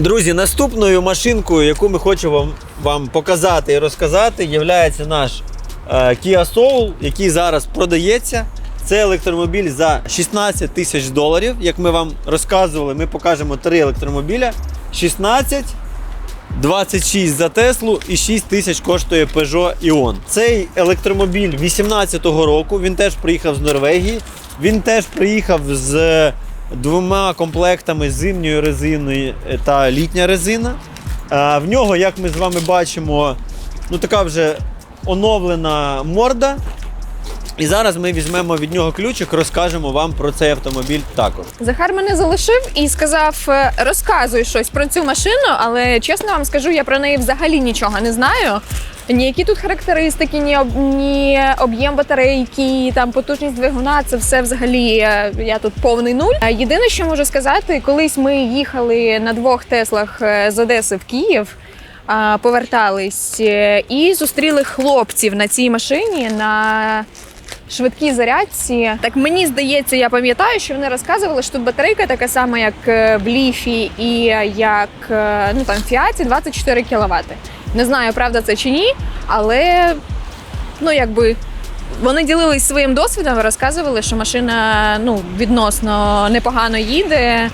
Друзі, наступною машинкою, яку ми хочемо вам, вам показати і розказати, є наш е, Kia Soul, який зараз продається. Це електромобіль за 16 тисяч доларів. Як ми вам розказували, ми покажемо три електромобіля. 16, 26 за Теслу і 6 тисяч коштує Peugeot Ion. Цей електромобіль 18-го року. Він теж приїхав з Норвегії. Він теж приїхав з двома комплектами зимньої резини та літня резина. В нього, як ми з вами бачимо, ну така вже оновлена морда. І зараз ми візьмемо від нього ключик, розкажемо вам про цей автомобіль також. Захар мене залишив і сказав: е, розказуй щось про цю машину, але чесно вам скажу, я про неї взагалі нічого не знаю. Ні, які тут характеристики, ні, об- ні об'єм батарейки, там потужність двигуна, це все взагалі е, я тут повний нуль. Е, Єдине, що можу сказати, колись ми їхали на двох Теслах з Одеси в Київ. Повертались і зустріли хлопців на цій машині на швидкій зарядці. Так мені здається, я пам'ятаю, що вони розказували, що тут батарейка така сама, як е, в ліфі і як е, ну там Фіаті 24 кВт. Не знаю, правда це чи ні, але ну якби. Вони ділились своїм досвідом, розказували, що машина ну, відносно непогано їде,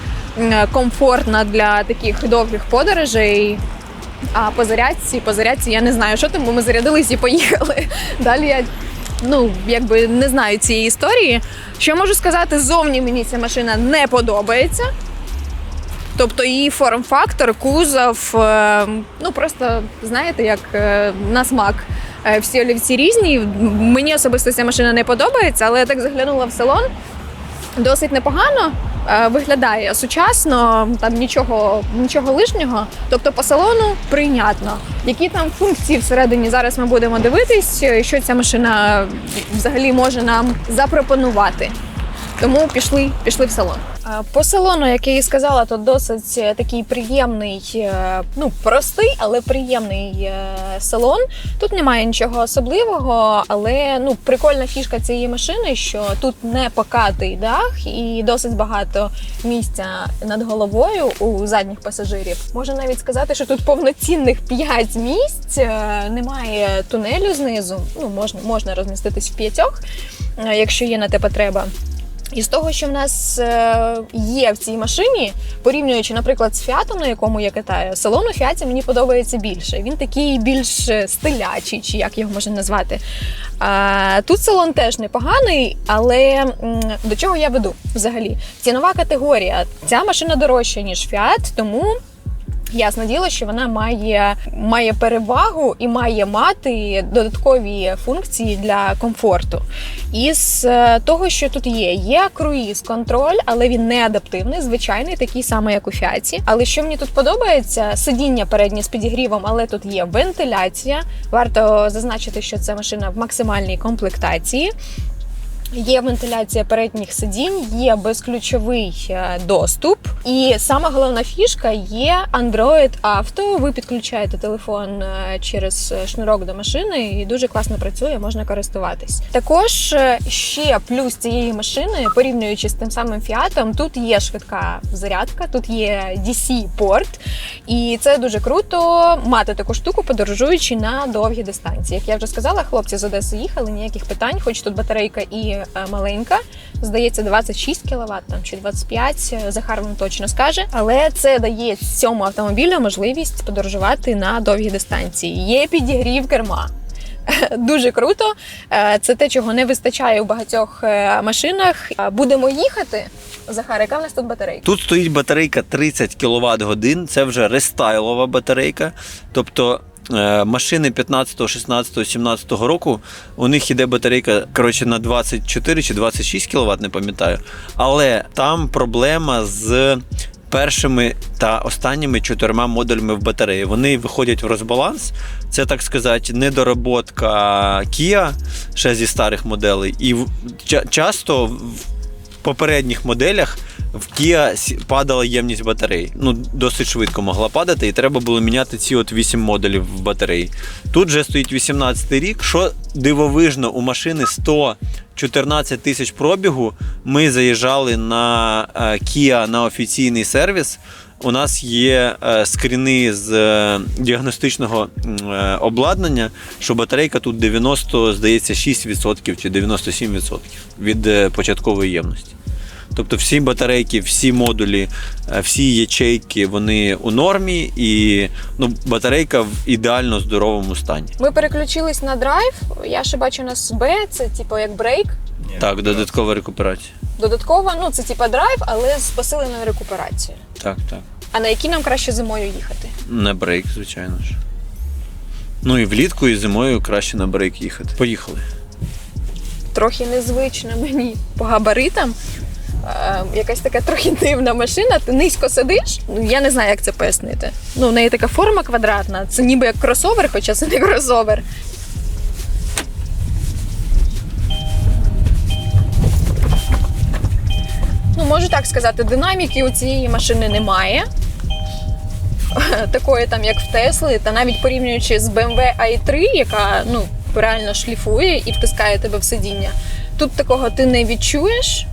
комфортна для таких довгих подорожей. А по зарядці, по зарядці я не знаю, що там, бо ми зарядились і поїхали. Далі я ну, якби не знаю цієї історії. Що можу сказати, зовні мені ця машина не подобається. Тобто її форм-фактор, кузов, е, ну просто знаєте, як е, на смак. Е, Всі олівці різні. Мені особисто ця машина не подобається, але я так заглянула в салон. Досить непогано виглядає сучасно, там нічого, нічого лишнього. Тобто по салону прийнятно. Які там функції всередині зараз ми будемо дивитись, е, що ця машина взагалі може нам запропонувати. Тому пішли, пішли в салон. По салону, як я і сказала, то досить е, такий приємний, е, ну простий, але приємний е, салон. Тут немає нічого особливого, але ну прикольна фішка цієї машини, що тут не покатий дах і досить багато місця над головою у задніх пасажирів. Можна навіть сказати, що тут повноцінних 5 місць, немає тунелю знизу. Ну можна, можна розміститись в п'ятьох, якщо є на те потреба. І з того, що в нас е, є в цій машині, порівнюючи, наприклад, з фіатом, на якому я катаю, салон у фіаті мені подобається більше. Він такий більш е, стилячий, чи як його можна назвати. Тут салон теж непоганий, але до чого я веду взагалі? Цінова категорія. Ця машина дорожча, ніж фіат, тому. Ясно діло, що вона має, має перевагу і має мати додаткові функції для комфорту. Із е, того, що тут є, є круїз контроль, але він не адаптивний, звичайний, такий самий, як у фіаті. Але що мені тут подобається, сидіння переднє з підігрівом, але тут є вентиляція. Варто зазначити, що це машина в максимальній комплектації. Є вентиляція передніх сидінь, є безключовий е, доступ, і сама головна фішка є Android Auto. Ви підключаєте телефон е, через е, шнурок до машини, і дуже класно працює, можна користуватись. Також ще плюс цієї машини, порівнюючи з тим самим фіатом, тут є швидка зарядка, тут є DC-порт, і це дуже круто мати таку штуку, подорожуючи на довгі дистанції. Як я вже сказала, хлопці з Одеси їхали, ніяких питань, хоч тут батарейка і е, маленька. Здається, 26 кВт там чи 25, е, Захар вам точно скаже. Але це дає цьому автомобілю можливість подорожувати на довгі дистанції. Є підігрів керма. Дуже круто. Е, Це те, чого не вистачає у багатьох машинах. Будемо їхати. Захар, яка в нас тут батарейка? Тут стоїть батарейка 30 кВт годин. Це вже рестайлова батарейка. Тобто машини 15, 16, 17 року у них іде батарейка коротше, на 24 чи 26 кВт, не пам'ятаю. Але там проблема з. Першими та останніми чотирма модулями в батареї. Вони виходять в розбаланс. Це, так сказати, недороботка Kia ще зі старих моделей. І часто в попередніх моделях в Kia падала ємність батарей. Ну, досить швидко могла падати, і треба було міняти ці от 8 модулів в батареї. Тут вже стоїть 18 рік. Що дивовижно, у машини 114 тисяч пробігу. Ми заїжджали на е, Kia на офіційний сервіс. У нас є е, скріни з е, діагностичного обладнання, що батарейка тут 90, здається, 6% чи 97% від початкової ємності. Тобто всі батарейки, всі модулі, е, всі ячейки, вони у нормі, і ну, батарейка в ідеально здоровому стані. Ми переключились на драйв. Я ще бачу у нас Б, це типу як брейк. Так, додаткова рекуперація. Додатково, ну це типа драйв, але з посиленою рекуперацією. Так, так. А на які нам краще зимою їхати? На брейк, звичайно ж. Ну і влітку, і зимою краще на брейк їхати. Поїхали. Трохи незвично мені по габаритам. Е, якась така трохи дивна машина. Ти низько сидиш. Ну я не знаю, як це пояснити. Ну, в неї така форма квадратна. Це ніби як кросовер, хоча це не кросовер. Ну, можу так сказати, динаміки у цієї машини немає. Такої там, як в Тесли, та навіть порівнюючи з BMW i3, яка ну, реально шліфує і втискає тебе в сидіння. Тут такого ти не відчуєш.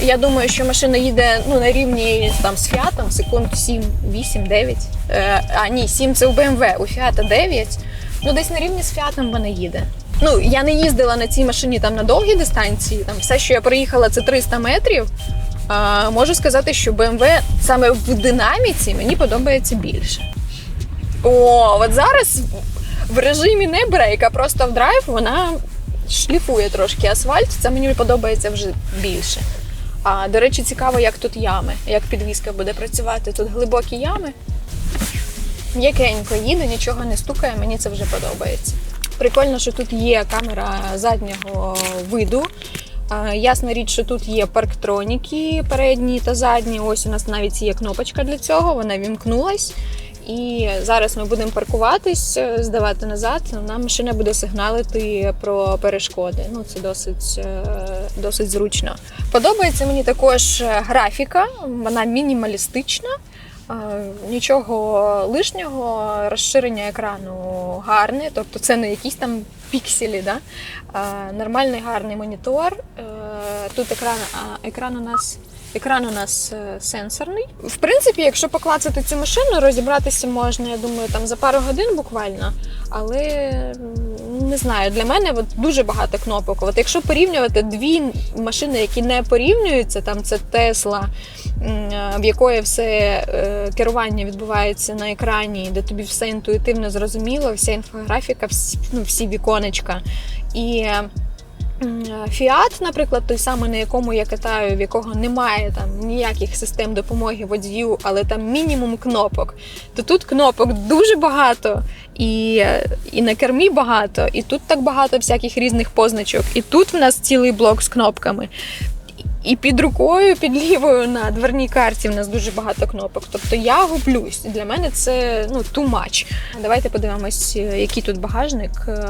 Я думаю, що машина їде ну, на рівні там, з Фіатом секунд 7, 8, 9. Е, а ні, 7 це у BMW, у Фіата 9. Ну, десь на рівні з Фіатом вона їде. Ну, я не їздила на цій машині там на довгі дистанції. Там все, що я проїхала, це 300 метрів. А, можу сказати, що BMW саме в динаміці мені подобається більше. О, от зараз в режимі не брейк, а просто в драйв вона шліфує трошки асфальт. Це мені подобається вже більше. А до речі, цікаво, як тут ями, як підвізка буде працювати. Тут глибокі ями. М'якенько їде, нічого не стукає, мені це вже подобається. Прикольно, що тут є камера заднього виду. Ясна річ, що тут є парктроніки передні та задні. Ось у нас навіть є кнопочка для цього, вона вімкнулась. І зараз ми будемо паркуватись, е, здавати назад. Нам машина буде сигналити про перешкоди. Ну це досить, е, досить зручно. Подобається мені також е, графіка, вона мінімалістична. Нічого лишнього, розширення екрану гарне, тобто це не якісь там пікселі, да? Нормальний гарний монітор. Тут екран, екран у нас. Екран у нас е, сенсорний. В принципі, якщо поклацати цю машину, розібратися можна, я думаю, там за пару годин буквально. Але не знаю, для мене от дуже багато кнопок. От якщо порівнювати дві машини, які не порівнюються, там це Тесла, в якої все е, керування відбувається на екрані, де тобі все інтуїтивно зрозуміло, вся інфографіка, всі, ну, всі віконечка. І Фіат, наприклад, той самий, на якому я катаю, в якого немає там ніяких систем допомоги водію, але там мінімум кнопок, то тут кнопок дуже багато, і, і на кермі багато, і тут так багато всяких різних позначок. І тут в нас цілий блок з кнопками. І під рукою, під лівою на дверній карті в нас дуже багато кнопок. Тобто я гублюсь. Для мене це ну too much. Давайте подивимось, який тут багажник, е,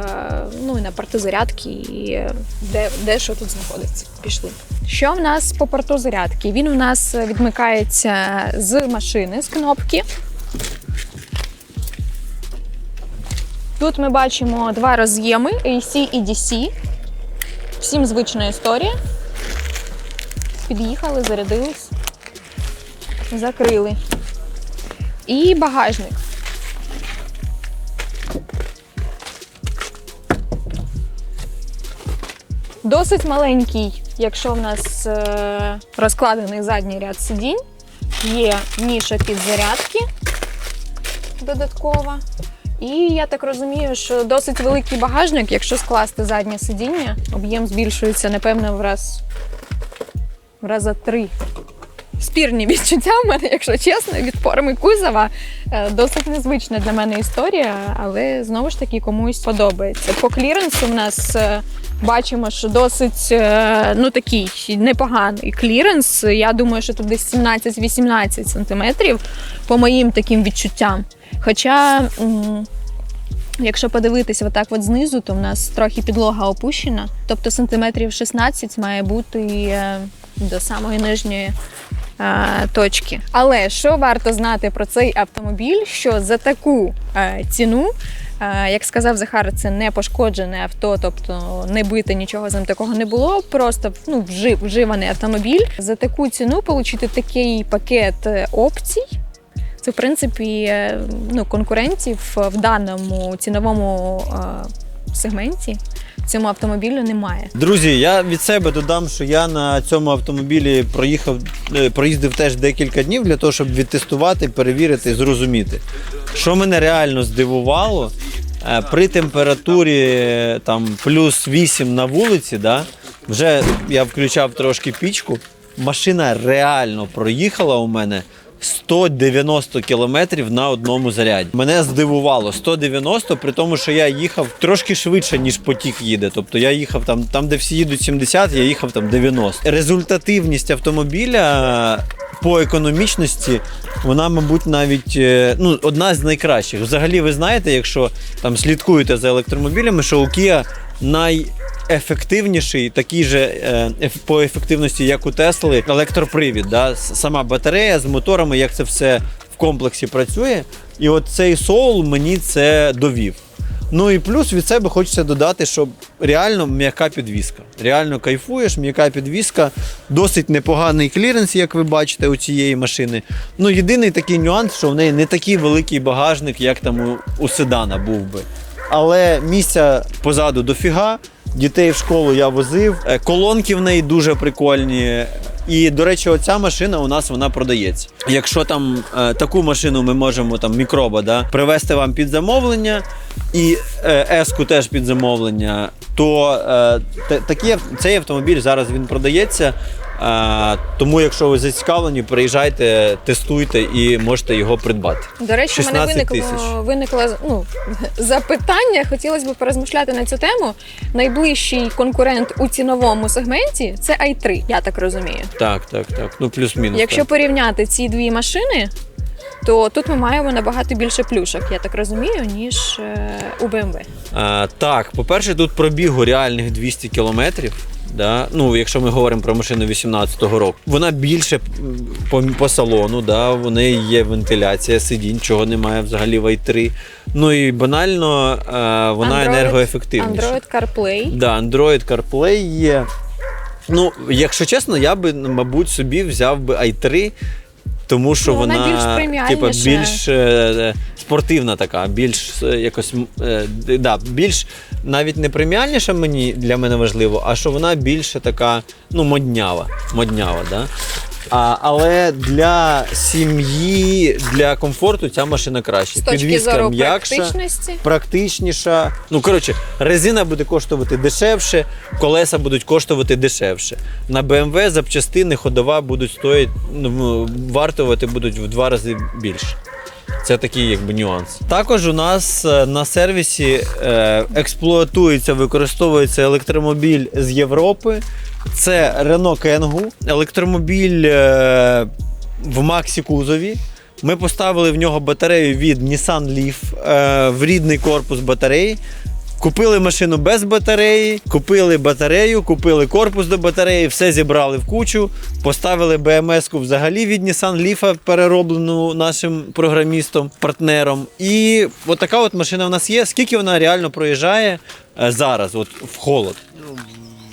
ну і на порту зарядки, і де, де що тут знаходиться. Пішли. Що в нас по порту зарядки? Він у нас відмикається з машини, з кнопки. Тут ми бачимо два роз'єми AC і DC. Всім звична історія. Під'їхали, зарядились, закрили. І багажник. Досить маленький, якщо в нас е, розкладений задній ряд сидінь. Є ніша під зарядки додаткова. І я так розумію, що досить великий багажник, якщо скласти заднє сидіння, об'єм збільшується, напевно, в раз раза три. Спірні відчуття в мене, якщо чесно, від форми кузова. Е, Досить незвична для мене історія, але знову ж таки комусь подобається. По кліренсу в нас е, бачимо, що досить е, ну, такий непоганий кліренс. Я думаю, що тут десь 17-18 сантиметрів по моїм таким відчуттям. Хоча. Якщо подивитися отак от знизу, то в нас трохи підлога опущена, тобто сантиметрів 16 має бути до самої нижньої е, точки. Але що варто знати про цей автомобіль, що за таку е, ціну Е, Як сказав Захар, це не пошкоджене авто, тобто не бите нічого з ним такого не було. Просто ну, вжив, вживаний автомобіль. За таку ціну отримати такий пакет опцій. Це в принципі ну, конкурентів в даному ціновому сегменті цьому автомобілю немає. Друзі, я від себе додам, що я на цьому автомобілі проїхав, е, проїздив теж декілька днів для того, щоб відтестувати, перевірити, зрозуміти. Що мене реально здивувало, е, при температурі е, там плюс 8 на вулиці, да, вже я включав трошки пічку. Машина реально проїхала у мене 190 кілометрів на одному заряді. Мене здивувало 190, при тому, що я їхав трошки швидше, ніж потік їде. Тобто я їхав там, там де всі їдуть 70, я їхав там 90. Результативність автомобіля по економічності, вона, мабуть, навіть е, ну, одна з найкращих. Взагалі, ви знаєте, якщо там слідкуєте за електромобілями, що у Kia най ефективніший, такий же е, по ефективності, як у Тесли, електропривід. Да? Сама батарея з моторами, як це все в комплексі працює. І от цей соул мені це довів. Ну і плюс від себе хочеться додати, що реально м'яка підвіска. Реально кайфуєш, м'яка підвіска, досить непоганий кліренс, як ви бачите, у цієї машини. Ну, єдиний такий нюанс, що в неї не такий великий багажник, як там у, у седана був би. Але місця позаду дофіга. Дітей в школу я возив. Е, Колонки в неї дуже прикольні. І, до речі, оця машина у нас вона продається. Якщо там е, таку машину ми можемо там мікроба да, привезти вам під замовлення і е, еску теж під замовлення, то е, такі, цей автомобіль зараз він продається. Тому, якщо ви зацікавлені, приїжджайте, тестуйте і можете його придбати. До речі, у мене виникло, виникло ну, запитання. Хотілося б порозмишляти на цю тему. Найближчий конкурент у ціновому сегменті це i3, я так розумію. Так, так, так. Ну, плюс-мінус. Якщо так. порівняти ці дві машини, то тут ми маємо набагато більше плюшок, я так розумію, ніж е, у BMW. А, так, по-перше, тут пробігу реальних 200 кілометрів. Да? Ну, якщо ми говоримо про машину 18-го року, вона більше по, по салону, да? в неї є вентиляція сидінь, чого немає взагалі в i3. Ну і банально е, вона Android- енергоефективніша. Android CarPlay. Да, Android CarPlay є. Ну, якщо чесно, я би, мабуть, собі взяв би i3, тому що Ну, вона вона, більш типа, більш е, спортивна така, більш е, якось е, да, більш навіть не преміальніша мені для мене важливо, а що вона більше така, ну, моднява. моднява да? А, але для сім'ї, для комфорту ця машина краще. З точки Підвізка зору м'якша практичності. практичніша. Ну коротше, резина буде коштувати дешевше, колеса будуть коштувати дешевше. На BMW запчастини ходова будуть стоїти, ну, вартувати будуть в два рази більше. Це такий якби нюанс. Також у нас е, на сервісі е, експлуатується, використовується електромобіль з Європи. Це Renault Kangoo. Електромобіль е, в Максі кузові. Ми поставили в нього батарею від Nissan Leaf в рідний корпус батареї. Купили машину без батареї, купили батарею, купили корпус до батареї, все зібрали в кучу, поставили БМС-ку взагалі від Nissan Leaf, перероблену нашим програмістом, партнером. І от така от машина в нас є. Скільки вона реально проїжджає е, зараз, от в холод?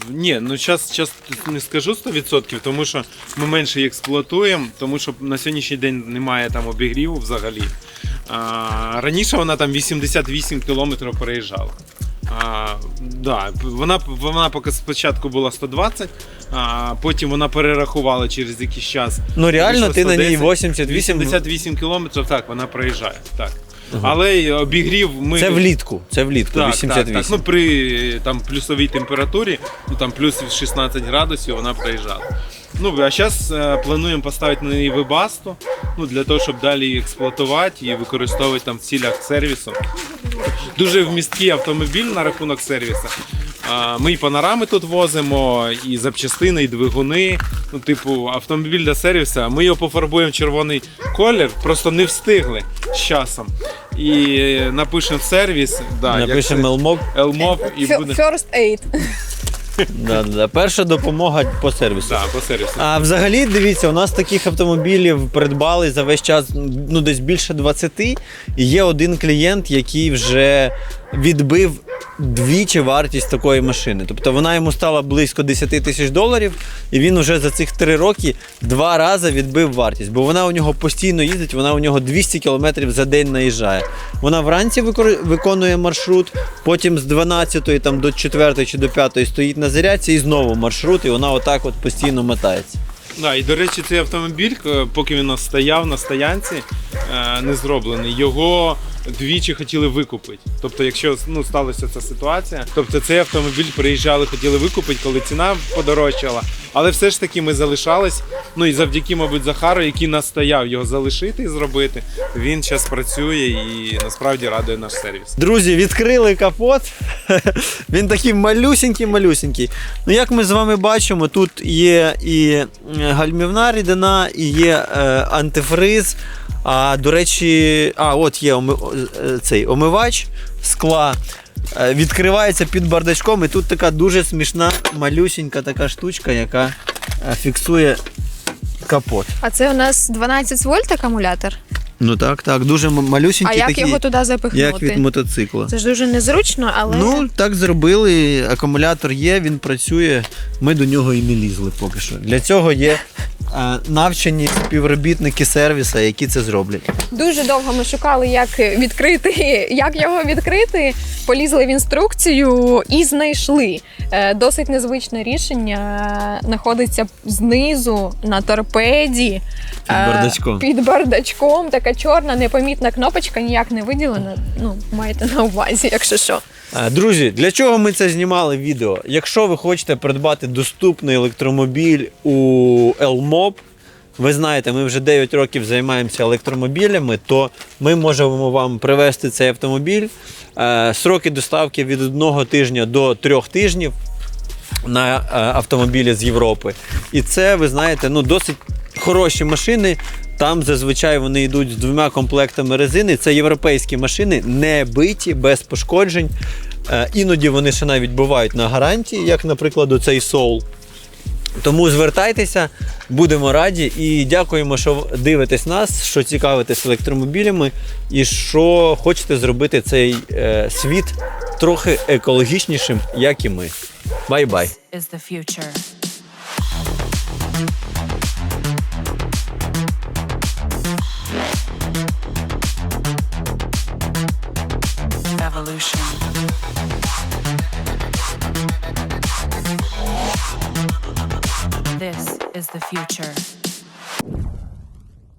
Ні, ну зараз не скажу 100%, тому що ми менше їх експлуатуємо, тому що на сьогоднішній день немає там обігріву взагалі. А, раніше вона там 88 кілометрів переїжджала. А, да, вона, вона поки спочатку була 120, а потім вона перерахувала через якийсь час. Ну реально ти на ній 88. 88 кілометрів, так, вона проїжджає. Так. Але й обігрів ми. Це влітку. Це влітку, Так, 88. Так, так. Ну, при там, плюсовій температурі, ну там плюс 16 градусів вона проїжджала. Ну, а зараз е, плануємо поставити на неї вибасту, ну, для того, щоб далі її експлуатувати і використовувати там в цілях сервісу. Дуже вмісткий автомобіль на рахунок сервісу. Ми і панорами тут возимо, і запчастини, і двигуни. Ну, типу, автомобіль для сервісу. Ми його пофарбуємо в червоний колір, просто не встигли з часом. І напишемо в сервіс. Да, як Напишемо Елмок. Елмоп і буде. First Aid. Да, да. Перша допомога по сервісу. Да, по сервісу. А взагалі, дивіться, у нас таких автомобілів придбали за весь час ну, десь більше 20. І є один клієнт, який вже відбив двічі вартість такої машини. Тобто вона йому стала близько 10 тисяч доларів, і він вже за цих три роки два рази відбив вартість. Бо вона у нього постійно їздить, вона у нього 200 кілометрів за день наїжджає. Вона вранці виконує маршрут, потім з 12 там, до 4 чи до 5 стоїть на зарядці і знову маршрут, і вона отак от постійно мотається. Да, і до речі, цей автомобіль, е, поки він стояв на стоянці, е, не зроблений, його двічі хотіли викупити. Тобто, якщо ну, сталася ця ситуація, тобто цей автомобіль приїжджали, хотіли викупити, коли ціна подорожчала. Але все ж таки ми залишались. Ну і завдяки, мабуть, Захару, який настояв його залишити і зробити, він зараз працює і насправді радує наш сервіс. Друзі, відкрили капот. Він такий малюсенький-малюсенький. Ну, як ми з вами бачимо, тут є і е, гальмівна рідина, і є е, антифриз. А до речі, а от є оми, е, цей омивач скла. Е, Відкривається під бардачком, і тут така дуже смішна, малюсенька така штучка, яка е, фіксує капот. А це у нас 12 вольт акумулятор. Ну так, так, дуже м- А як такий, його туди запихнути? як від мотоцикла. Це ж дуже незручно, але Ну, так зробили. Акумулятор є, він працює. Ми до нього і не лізли поки що. Для цього є навчені співробітники сервіса, які це зроблять. дуже довго ми шукали, як відкрити, як його відкрити. Полізли в інструкцію і знайшли. Е, Досить незвичне рішення. Знаходиться знизу на торпеді. Під Е, бардачком. Під бардачком така чорна, непомітна кнопочка, ніяк не виділена. Ну, маєте на увазі, якщо що. Е, Друзі, для чого ми це знімали відео? Якщо ви хочете придбати доступний електромобіль у Elmob, ви знаєте, ми вже 9 років займаємося електромобілями, то ми можемо вам привезти цей автомобіль. Е, Сроки доставки від одного тижня до трьох тижнів на е, автомобілі з Європи. І це, ви знаєте, ну досить хороші машини. Там зазвичай вони йдуть з двома комплектами резини. Це європейські машини, не биті, без пошкоджень. Е, Іноді вони ще навіть бувають на гарантії, як, наприклад, оцей Soul. Тому звертайтеся, будемо раді і дякуємо, що дивитесь нас, що цікавитесь електромобілями і що хочете зробити цей е, світ трохи екологічнішим, як і ми. Бай-бай. Future.